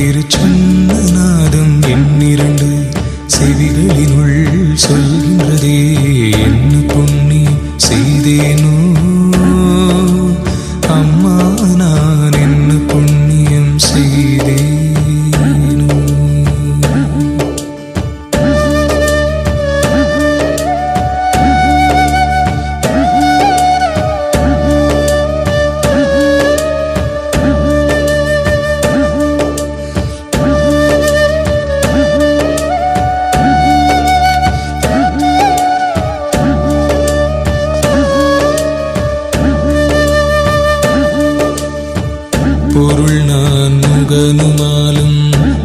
திருச்சொன்னநாதம் எண்ணிரண்டு செவிகளினுள் சொல்கின்றதே. என்ன பொன்னி செய்தேனோ? அம்மா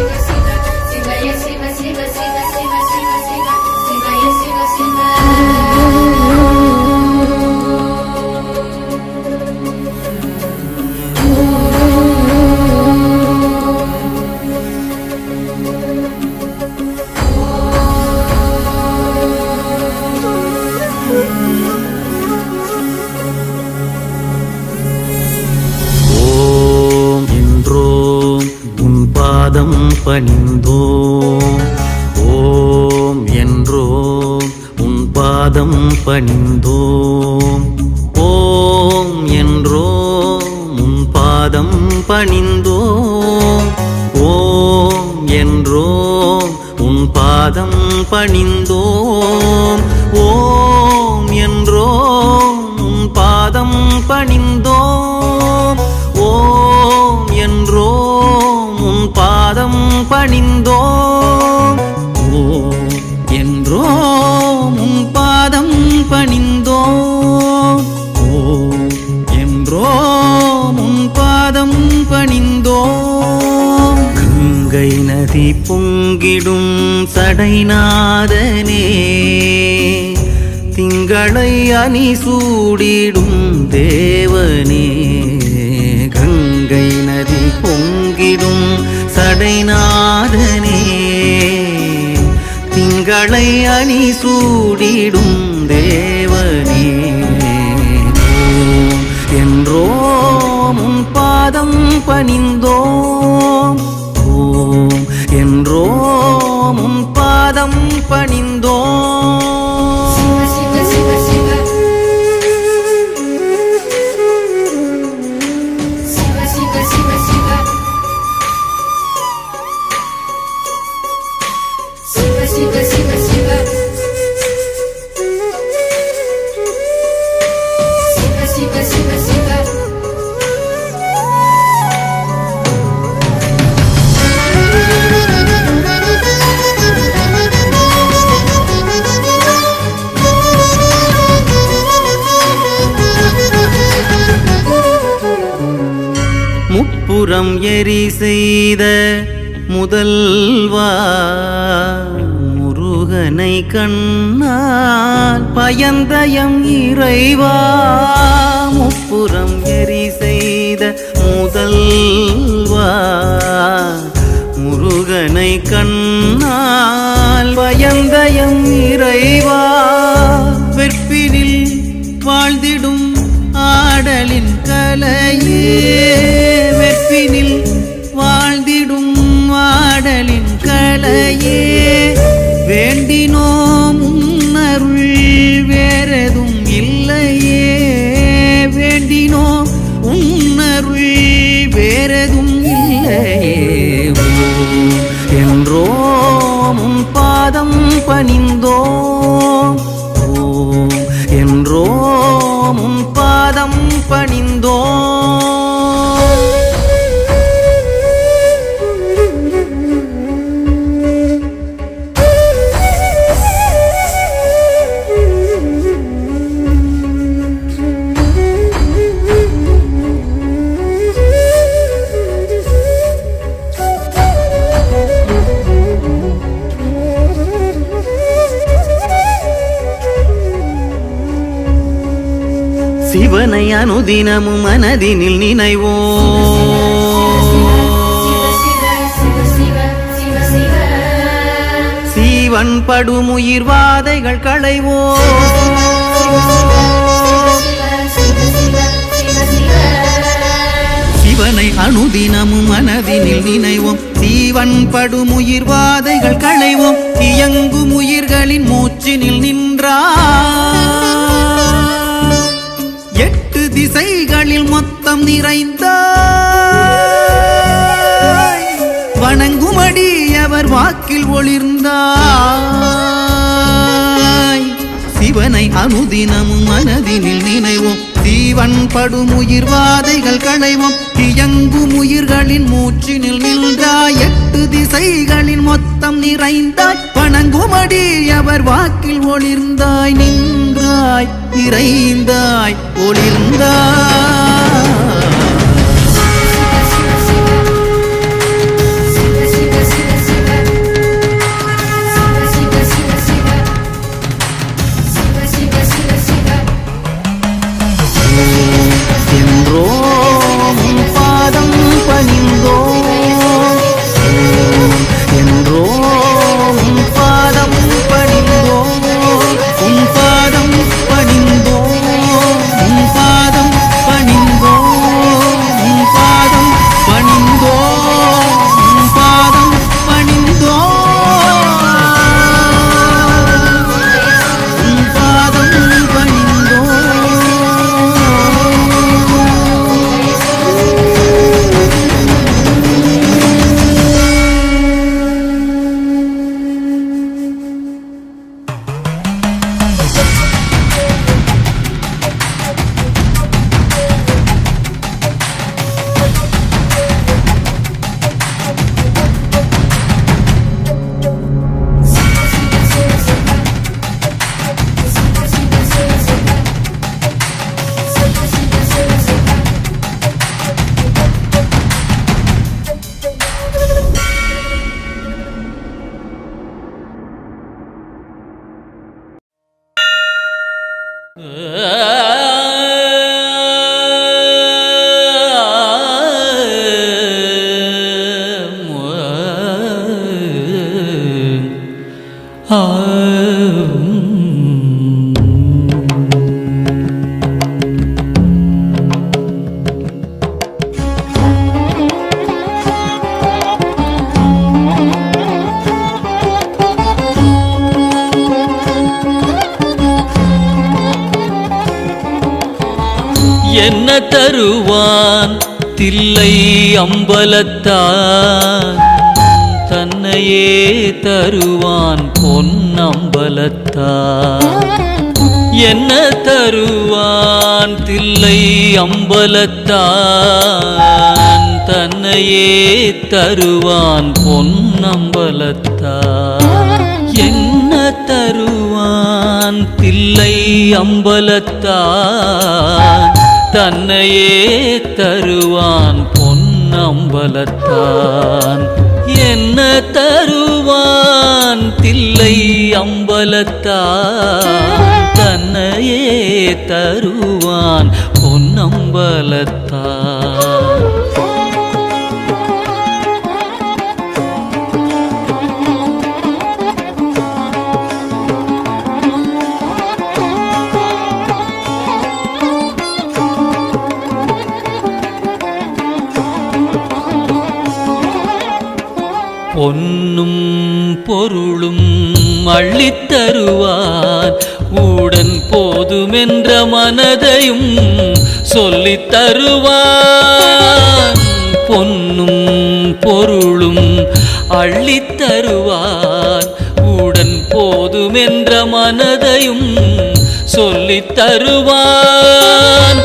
Thank you. பாதம் பணிந்தோம். ஓம் என்றோம் உன் பாதம் பணிந்தோம். ஓம் என்றோம் உன் பாதம் பணிந்தோம். ஓம் என்றோம் உன் பாதம் பணிந்தோம். திங்கிடும் சடைநாதனே. திங்களை அணி சூடிடும் தேவனே. கங்கை நதி பொங்கிடும் சடைநாதனே. திங்களை அணி சூடிடும் தேவனே. என்றோ முன் பாதம் பணிந்தோ புறம் எரி செய்த முதல்வா முருகனை கண்ணால் பயந்தயம் இறைவா. முப்புறம் எரி செய்த முதல்வா முருகனை கண்ணால் பயந்தயம் இறைவா. வெற்பினில் வாழ்ந்திடும் ஆடலின் கலையில் சிவனை அனுதினமும் மனதினில் நினைவோம். சீவன் படுமுயிர் வாதைகள் களைவோம். சிவனை அனுதினமும் மனதினில் நினைவோம். சீவன் படுமுயிர் வாதைகள் களைவோம். இயங்கும் உயிர்களின் மூச்சினில் நின்றார். மொத்தம் நிறைந்த வணங்குமடி அவர் வாக்கில் ஒளிர்ந்தாய். சிவனை அனுதினமும் மனதினில் நினைவோம். தீவன் படும் உயிர் வாதைகள் களைவோம். இயங்கும் உயிர்களின் மூச்சினில் நின்றாய். எட்டு திசைகளின் மொத்தம் நிறைந்தாய். பணங்குமடி அவர் வாக்கில் ஒளிர்ந்தாய். நின்றாய் நிறைந்தாய் ஒளிர்ந்தாய். என்ன தருவான் தில்லை அம்பலத்தான் தன்னையே தருவான் பொன்னம்பலத்தா என்ன தருவான் தில்லை அம்பலத்தான் தன்னையே தருவான் பொன்னம்பலத்தான் என்ன தருவான் தில்லை அம்பலத்தான் தன்னையே தருவான் பொன்னம்பலத்தான் என்ன தருவான் தில்லை அம்பலத்தா? தன்னையே தருவான் பொன்னம்பலத்தான் அள்ளித் தருவான் உடன் போதுமென்ற மனதையும் சொல்லித் தருவான் பொன்னும் பொருளும் அள்ளித் தருவான் உடன் போதுமென்ற மனதையும் சொல்லித் தருவான்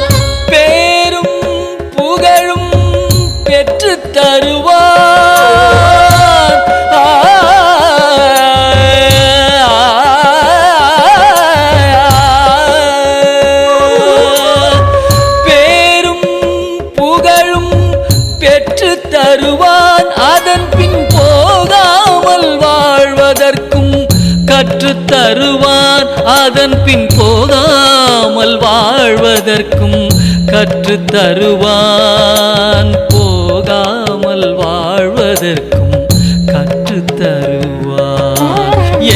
தருவார் அதன் பின் போகாமல் வாழ்வதற்கும் கற்றுத் தருவான் போகாமல் வாழ்வதற்கும் கற்றுத் தருவான்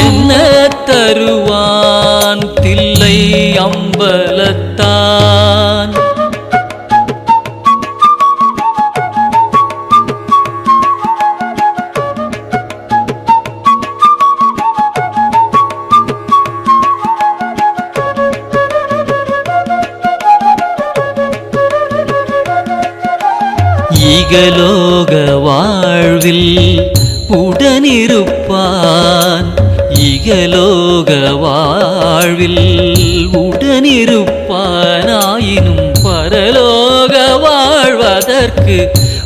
என்ன தருவான்? தில்லை அம்பலத் இகலோக வாழ்வில் உடனிருப்பான். இகலோக வாழ்வில் உடனிருப்பானாயினும் பரலோக வாழ்வதற்கு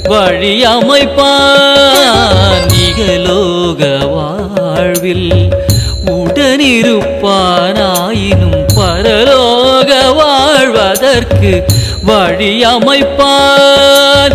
வழி அமைப்பான் இகலோக வாழ்வில் உடனிருப்பானாயினும் பரலோக வாழ்வதற்கு வழி அமைப்பான்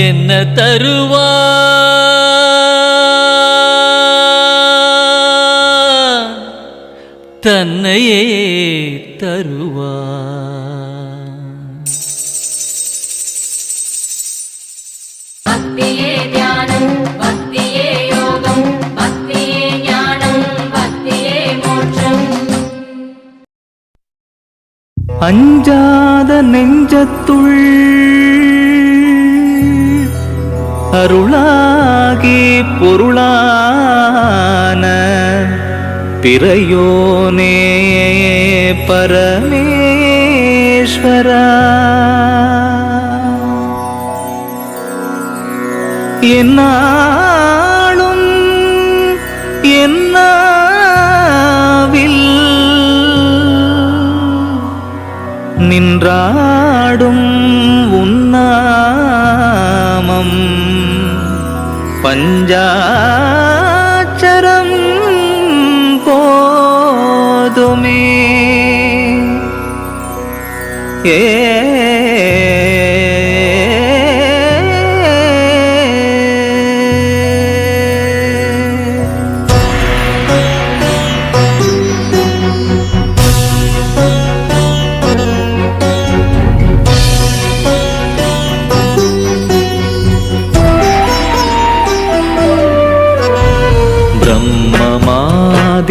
என்ன தருவான் தன்னையே தருவான் பக்தியே தியானம் பக்தியே யோகம் பக்தியே ஞானம் பக்தியே மோட்சம். அஞ்சாத நெஞ்சத்துள் அருளாகி பொருளான பிறையோனே பரமேஸ்வரா. என்னாலும் என்னாவில் நின்றாடும் உன்னாமம் பஞ்சாச்சரம் போதுமே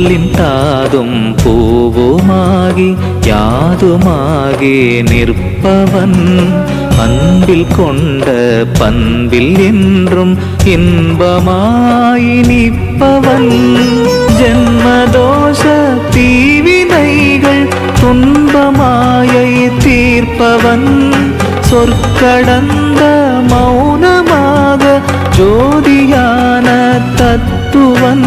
புல்லின் தாதும் பூவுமாகி யாதுமாகி நிற்பவன் அன்பில் கொண்ட பண்பில் என்றும் இன்பமாய் நிற்பவன் ஜென்மதோஷ தீவினைகள் துன்பமாயை தீர்ப்பவன் சொற்கடந்த மௌனமாக ஜோதியான தத்துவன்